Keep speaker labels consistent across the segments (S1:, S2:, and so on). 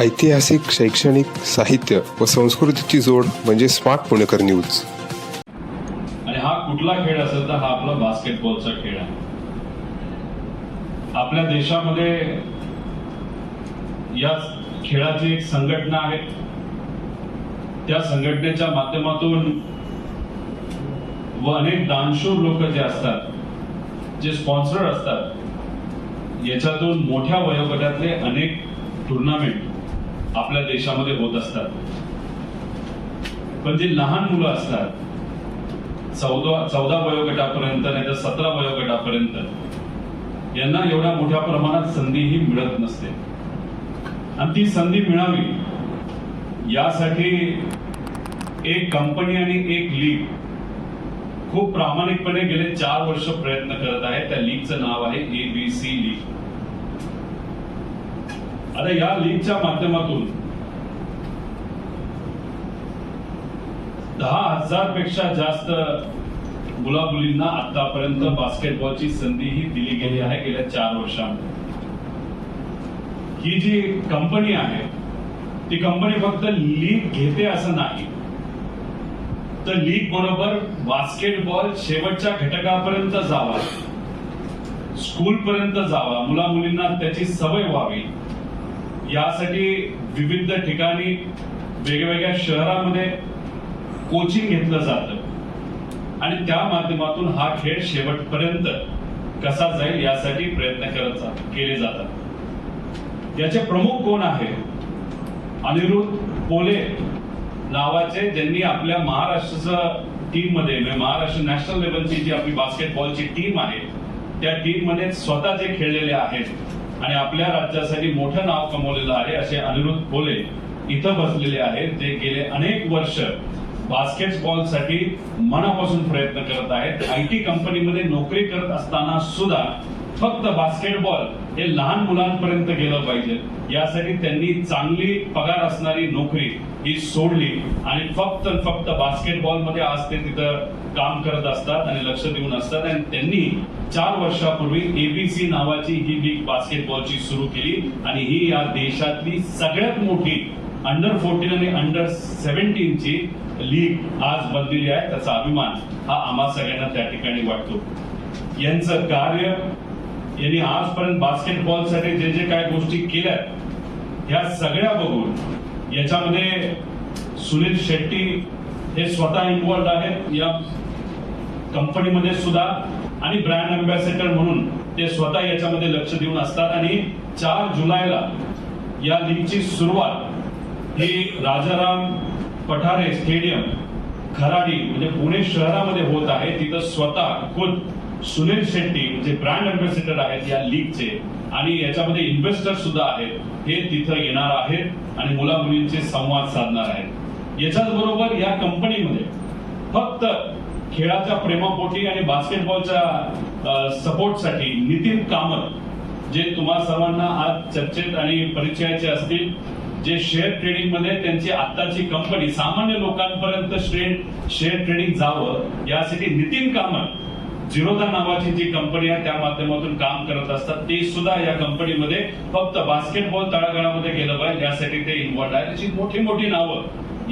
S1: ऐतिहासिक शैक्षणिक साहित्य व संस्कृतीची जोड म्हणजे स्मार्ट पुणेकर न्यूज.
S2: आणि हा कुठला खेळ असेल तर हा आपला बास्केटबॉलचा खेळ आहे. आपल्या देशामध्ये या खेळाची एक संघटना आहे. त्या संघटनेच्या माध्यमातून व अनेक दानशूर लोक जे असतात जे स्पॉन्सर असतात याच्यातून मोठ्या वयोगटातले अनेक टुर्नामेंट आपल्या देशामध्ये होत असतात. पण जे लहान मुलं असतात चौदा चौदा वयोगटापर्यंत नाही तर सतरा वयोगटापर्यंत यांना एवढ्या मोठ्या प्रमाणात संधीही मिळत नसते. आणि ती संधी मिळावी यासाठी एक कंपनी आणि एक लीग खूप प्रामाणिकपणे गेले चार वर्ष प्रयत्न करत आहे त्या लीगचं नाव आहे ए बी सी लीग आता या लीगच्या माध्यमातून. दहा हजारपेक्षा जास्त मुला मुलींना आतापर्यंत बास्केटबॉलची संधी ही दिली गेली आहे गेल्या चार वर्षांमध्ये. ही जी कंपनी आहे ती कंपनी फक्त लीग घेते असं नाही. तर लीग बरोबर बास्केटबॉल शेवटच्या घटकापर्यंत जावा स्कूल पर्यंत जावा मुला मुलींना त्याची सवय व्हावी. यासाठी विविध ठिकाणी वेगवेगळ्या शहरामध्ये कोचिंग घेतलं जातं. आणि त्या माध्यमातून हा खेळ शेवटपर्यंत कसा जाईल यासाठी प्रयत्न करत जात केले जातात. याचे प्रमुख कोण आहे? अनिरुद्ध पोले नावाचे ज्यांनी आपल्या महाराष्ट्राच्या टीममध्ये म्हणजे महाराष्ट्र नॅशनल लेवलची जी आपली बास्केटबॉलची टीम आहे त्या टीममध्ये स्वतः जे खेळलेले आहेत. आणि आपल्या राज्यासाठी मोठं नाव कमवलेलं आहे असे अनिरुद्ध भोले इथं बसलेले आहेत जे गेले अनेक वर्ष बास्केटबॉलसाठी मनापासून प्रयत्न करत आहेत. आय टी कंपनीमध्ये नोकरी करत असताना सुद्धा फक्त बास्केटबॉल हे लहान मुलांपर्यंत गेलं पाहिजे. यासाठी त्यांनी चांगली पगार असणारी नोकरी ही सोडली आणि फक्त फक्त बास्केटबॉलमध्ये आज ते तिथं काम करत असतात आणि लक्ष देऊन असतात. आणि त्यांनी चार वर्षापूर्वी एबीसी नावाची ही लीग बास्केटबॉलची सुरू केली. आणि ही या देशातली सगळ्यात मोठी अंडर फोर्टीन आणि अंडर सेव्हन्टीनची लीग आज बनलेली आहे. त्याचा अभिमान हा आम्हा सगळ्यांना त्या ठिकाणी वाटतो. यांचं कार्य यांनी आजपर्यंत बास्केटबॉलसाठी जे जे काय गोष्टी केल्या ह्या सगळ्या बघून याच्यामध्ये सुनील शेट्टी हे स्वतः इन्व्हॉल्ड आहेत. या कंपनीमध्ये सुद्धा. आणि ब्रँड अम्बॅसेडर म्हणून ते स्वतः याच्यामध्ये लक्ष देऊन असतात. आणि चार जुलैला या लीगची सुरुवात ही राजाराम पठारे स्टेडियम खराडी म्हणजे पुणे शहरामध्ये होत आहे. तिथं स्वतः खुद सुनील शेट्टी जे ब्रँड अम्बॅसेडर आहेत या लीगचे आणि याच्यामध्ये इन्व्हेस्टर सुद्धा आहेत हे तिथं येणार आहेत आणि मुला मुलींचे संवाद साधणार आहेत. याच्याच बरोबर या कंपनीमध्ये फक्त खेळाच्या प्रेमापोटी आणि बास्केटबॉलच्या सपोर्टसाठी नितीन कामत जे तुम्हा सर्वांना आज चर्चेत आणि परिचयाचे असतील जे शेअर ट्रेडिंगमध्ये त्यांची आत्ताची कंपनी सामान्य लोकांपर्यंत शेअर शेअर ट्रेडिंग जावं यासाठी नितीन कामत झिरोदा नावाची जी कंपनी आहे त्या माध्यमातून काम करत असतात. ते सुद्धा या कंपनीमध्ये फक्त बास्केटबॉल तळागाळामध्ये गेलं पाहिजे. यासाठी ते इन्व्हॉल्ड आहे त्याची मोठी मोठी नावं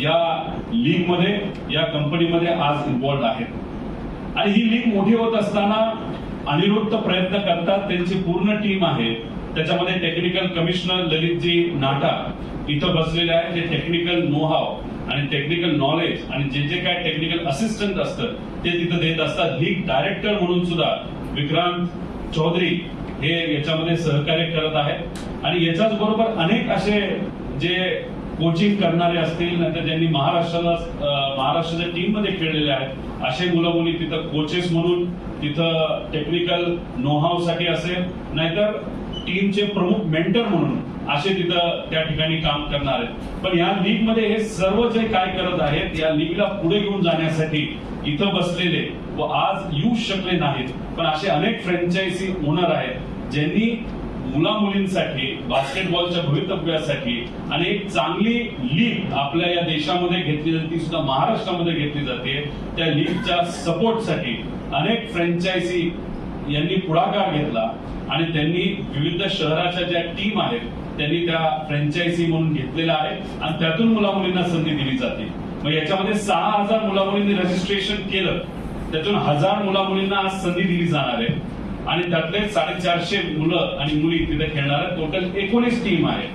S2: या लीगमध्ये या कंपनीमध्ये आज इन्व्हॉल्ड आहेत. आणि ही लीग मोठी होत असताना अनिरुद्ध प्रयत्न करतात. त्यांची पूर्ण टीम आहे. त्याच्यामध्ये टेक्निकल कमिशनर ललितजी नाटा इथं बसलेले आहेत. ते टेक्निकल नो हाव आणि टेक्निकल नॉलेज आणि जे जे काय टेक्निकल असिस्टंट असतं ते तिथं देत असतात. लीग डायरेक्टर म्हणून सुद्धा विक्रांत चौधरी हे याच्यामध्ये सहकार्य करत आहेत. आणि याच्याच बरोबर अनेक असे जे कोचिंग करणारे असतील नाहीतर ज्यांनी महाराष्ट्राला महाराष्ट्राच्या टीममध्ये खेळलेले आहेत असे मुलं मुली तिथं कोचेस म्हणून तिथं टेक्निकल नोहावसाठी असेल. नाहीतर टीमचे प्रमुख मेंटर म्हणून असे तिथं त्या ठिकाणी काम करणार आहेत. पण या लीगमध्ये हे सर्व जे काय करत आहेत या लीगला पुढे घेऊन जाण्यासाठी इथं बसलेले व आज येऊ शकले नाहीत. पण असे अनेक फ्रँचायझी ओनर आहेत ज्यांनी मुला मुलींसाठी बास्केटबॉलच्या भवितव्यासाठी आणि एक चांगली लीग आपल्या या देशामध्ये घेतली जाते ती सुद्धा महाराष्ट्रामध्ये घेतली जाते. त्या लीगच्या सपोर्टसाठी अनेक फ्रँचायझी यांनी पुढाकार घेतला आणि त्यांनी विविध शहराच्या ज्या टीम आहेत त्यांनी त्या फ्रँचायझी म्हणून घेतलेल्या आहे आणि त्यातून मुला मुलींना संधी दिली जाते. मग याच्यामध्ये सहा हजार मुला मुलींनी रजिस्ट्रेशन केलं. त्यातून हजार मुला मुलींना आज संधी दिली जाणार आहे. आणि त्यातले साडेचारशे मुलं आणि मुली तिथे खेळणार टोटल एकोणीस टीम आहे